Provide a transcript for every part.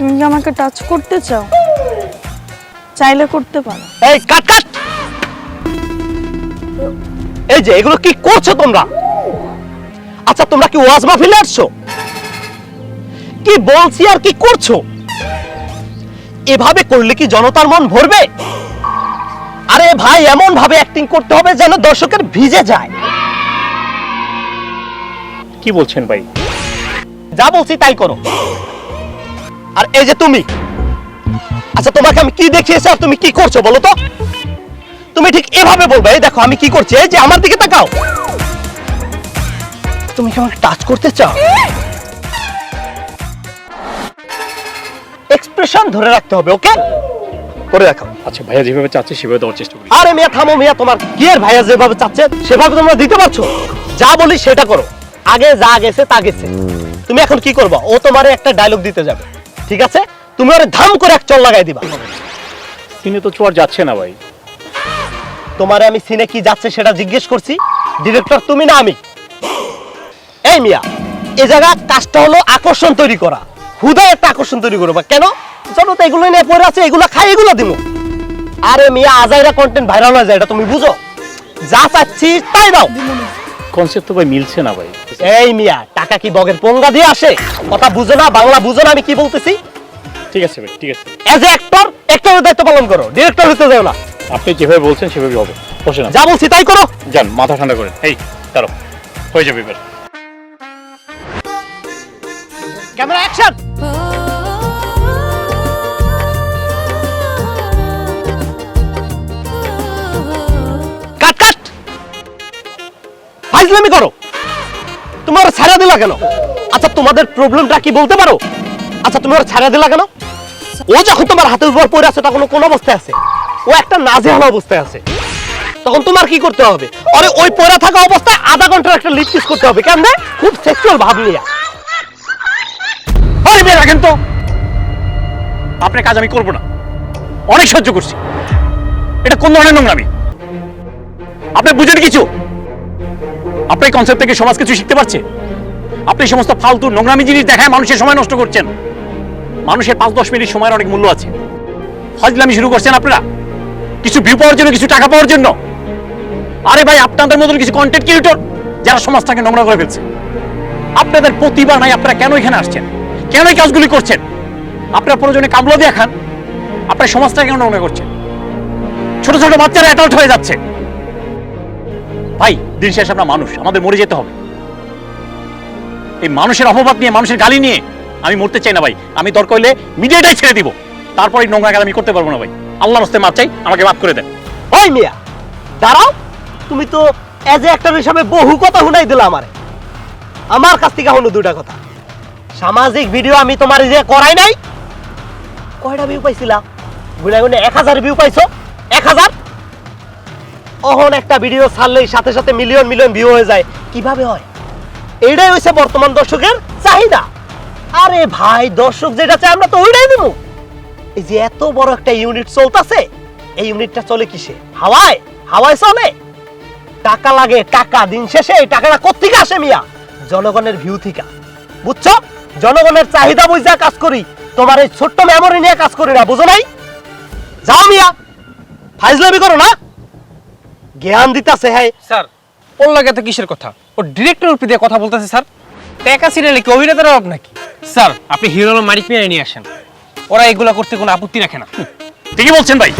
তুমি কি আমাকে টাচ করতে চাও? চাইলে করতে পারো। এই কাট কাট! এই যে এগুলো কি করছ তোমরা? আচ্ছা তোমরা কি ওয়াজ মাহফিলে আসছো? কি বলছি আর কি করছ? এভাবে করলে কি জনতার মন ভরবে? আরে ভাই এমন ভাবে অ্যাক্টিং করতে হবে যেন দর্শকের ভিজে যায়। কি বলছেন ভাই? যা বলছি তাই করো। আর এই যে তুমি? আচ্ছা তোমাকে আমি কি দেখিয়েছি আর তুমি কি করছ বলো তো? তুমি ঠিক এভাবে বলবে এই দেখো আমি কি করছি এই যে আমার দিকে তাকাও। তুমি কি আমাকে টাচ করতে চাও? এক্সপ্রেশন ধরে রাখতে হবে ওকে করে রাখো আচ্ছা ভাইয়া যেভাবে চাচ্ছে সেভাবে দেওয়ার চেষ্টা করি। আরে মিয়া থামো মিয়া তোমার কি আর ভাইয়া যেভাবে চাচ্ছে সেভাবে তোমরা দিতে পারছ? যা বলি সেটা করো। আগে যা গেছে তা গেছে। তুমি এখন কি করবা? ও তোমারে একটা ডায়লগ দিতে যাবে। ঠিক আছে? তুমি ওরে ধাম করে এক চল লাগাই দিবা। সিনে তো চোয়ার যাচ্ছে না ভাই। তোমারে আমি সিনে কি যাচ্ছে সেটা জিজ্ঞেস করছি? ডিরেক্টর তুমি না আমি। এই মিয়া এই জায়গা কাজটা হলো আকর্ষণ তৈরি করা। হুদায় একটা আকর্ষণ তৈরি করবা কেন? চলো তো এগুলো নিয়ে পড়ে আছে এগুলো খাই এগুলো দিব আরে মিয়া আজাইরা কন্টেন্ট ভাইরাল হয়ে যায় এটা তুমি বুঝো? যা চাচ্ছি তাই দাও। কনসেপ্ট তো ভাই মিলছে না ভাই। এই মিয়া টাকা কি বগের পঙ্গা দিয়ে আসে? কথা বুঝো না বাংলা বুঝো না আমি কি বলতেছি? ঠিক আছে ভাই ঠিক আছে। এজ এ অ্যাক্টর অ্যাক্টরের দায়িত্ব পালন করো ডিরেক্টর হতে যাও না। আপনি যেভাবে বলছেন সেভাবে হবে। বসে না যা বলছি তাই করো। যান মাথা ঠান্ডা করেন। এই দাঁড়ো হয়ে যাবে এবার। ক্যামেরা অ্যাকশন ফাইজলামি করো। তোমার ছাড়া দিলা কেন? আচ্ছা তোমাদের প্রবলেমটা কি বলতে পারো? আচ্ছা তুমি ওর ছাড়া দিলা কেন? ও যখন তোমার হাতের উপর পড়ে আছে, তখন কোন অবস্থায় আছে? ও একটা নাজেহাল অবস্থায় আছে। তখন তোমার কি করতে হবে? আরে, ওই পড়ে থাকা অবস্থায় আধা ঘণ্টার একটা লিপ কিস করতে হবে। কেন খুব সেক্সুয়াল ভাব নিয়ে। আরে মেয়ে রাখেন তো আপনার কাজ আমি করব না। অনেক সহ্য করছি। এটা কোন ধরনের নোংরামি? আপনি বুঝেন কিছু? আপনি কনসেপ্ট থেকে সমাজ কিছু শিখতে পারছে আপনি সমস্ত ফালতু নোংরামি জিনিস দেখায় মানুষের সময় নষ্ট করছেন। মানুষের পাঁচ দশ মিনিট সময়ের অনেক মূল্য আছে। ফাজলামি শুরু করছেন আপনারা? কিছু ভিউ পাওয়ার জন্য, কিছু টাকা পাওয়ার জন্য? আরে ভাই, আপনাদের মতন কিছু কন্টেন্ট ক্রিয়েটর যারা সমাজটাকে নোংরা করে ফেলছে। আপনাদের প্রতিভা নাই, আপনারা কেন এখানে আসছেন? কেন এই কাজগুলি করছেন? আপনারা প্রয়োজনে কামলা দিয়ে খান। আপনার সমাজটা কেন নোংরা করছেন? ছোট ছোট বাচ্চারা অ্যাডাল্ট হয়ে যাচ্ছে। ভাই দিন শেষে আমরা মানুষ, আমাদের মরে যেতে হবে। এই মানুষের অপবাদ নিয়ে, মানুষের গালি নিয়ে আমি মরতে চাই না ভাই। আমি দরকার হলে মিডিয়াটাই ছেড়ে দিব। তারপর এই নোংরা কাজ আমি করতে পারব না ভাই। আল্লাহ রাস্তে মাপ চাই, আমাকে মাফ করে দেন। ওই মিয়া, দাঁড়াও। তুমি তো এজ এ অ্যাক্টর হিসাবে বহু কথা শুনাই দিলা আমারে। আমার কাছ থেকে হলো দুটা কথা। সামাজিক ভিডিও আমি তোমার যে করাই নাই, কয়টা ভিউ পাইছিলা? গুনে এক হাজার ভিউ পাইছো? এক হাজার? অহন একটা ভিডিও ছাড়লেই সাথে সাথে মিলিয়ন মিলিয়ন ভিউ হয়ে যায়। কীভাবে হয়? এইটাই হচ্ছে বর্তমান দর্শকের চাহিদা। আরে ভাই, দর্শক যেটা চায় আমরা তো ওইটাই দেবো। এই যে এত বড় একটা ইউনিট চলতেছে, এই ইউনিটটা চলে কিসে? হাওয়ায়? হাওয়ায় চলে? টাকা লাগে, টাকা, দিন শেষে এই টাকাটা কোত্থেকে আসে মিয়া? জনগণের ভিউ থেকে। বুঝছ? জনগণের চাহিদা বুঝা কাজ করি, তোমার এই ছোট্ট মেমোরি নিয়ে কাজ করি না, বুঝো নাই? যাও মিয়া। ফাইজলামি করো না। জ্ঞান দিতাছে হ্যাঁ। স্যার ওর লাগে তো কিসের কথা? ও ডিরেক্টর উপরে দিয়ে কথা বলতেছে স্যার। টাকা সিরিয়ালে কি অভিনেতার অভাব নাকি? স্যার আপনি হিরো মারিক নিয়ে নিয়ে আসেন। ওরা এগুলো করতে কোনো আপত্তি রাখে না। ঠিকই বলছেন ভাই।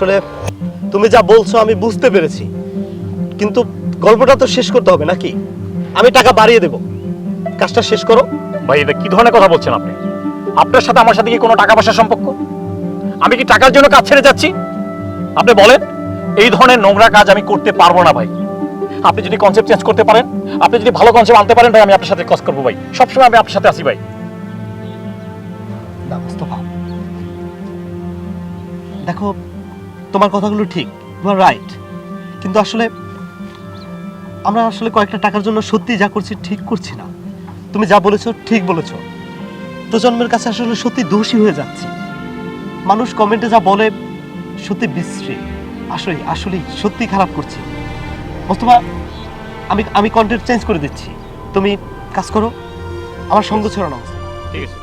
আসলে তুমি যা বলছো আমি বুঝতে পেরেছি। কিন্তু গল্পটা তো শেষ করতে হবে নাকি? আমি টাকা বাড়িয়ে দেব। কাজটা শেষ করো। ভাই এটা কি ধরনের কথা বলছেন আপনি? আপনার সাথে আমার সাথে কি কোনো টাকা পয়সার সম্পর্ক? আমি কি টাকার জন্য কাজ ছেড়ে যাচ্ছি? আপনি বলেন এই ধরনের নোংরা কাজ আমি করতে পারব না ভাই। আপনি যদি কনসেপ্ট চেঞ্জ করতে পারেন আপনি যদি ভালো কনসেপ্ট আনতে পারেন ভাই আমি আপনার সাথে কাজ করব ভাই। সবসময় আমি আপনার সাথে আসি ভাই। দেখো তোমার কথাগুলো ঠিক তোমার রাইট কিন্তু আসলে আমরা আসলে কয়েকটা টাকার জন্য সত্যি যা করছি, ঠিক করছি না। তুমি যা বলেছ, ঠিক বলেছ। প্রজন্মের কাছে আসলে সত্যি দোষী হয়ে যাচ্ছে। মানুষ কমেন্টে যা বলে, সত্যি বিশ্রী। আসলে আসলে সত্যি খারাপ করছি। মোস্তফা আমি আমি কন্টেন্ট চেঞ্জ করে দিচ্ছি। তুমি কাজ করো, আমার সঙ্গ ছেড়ো না ঠিক আছে।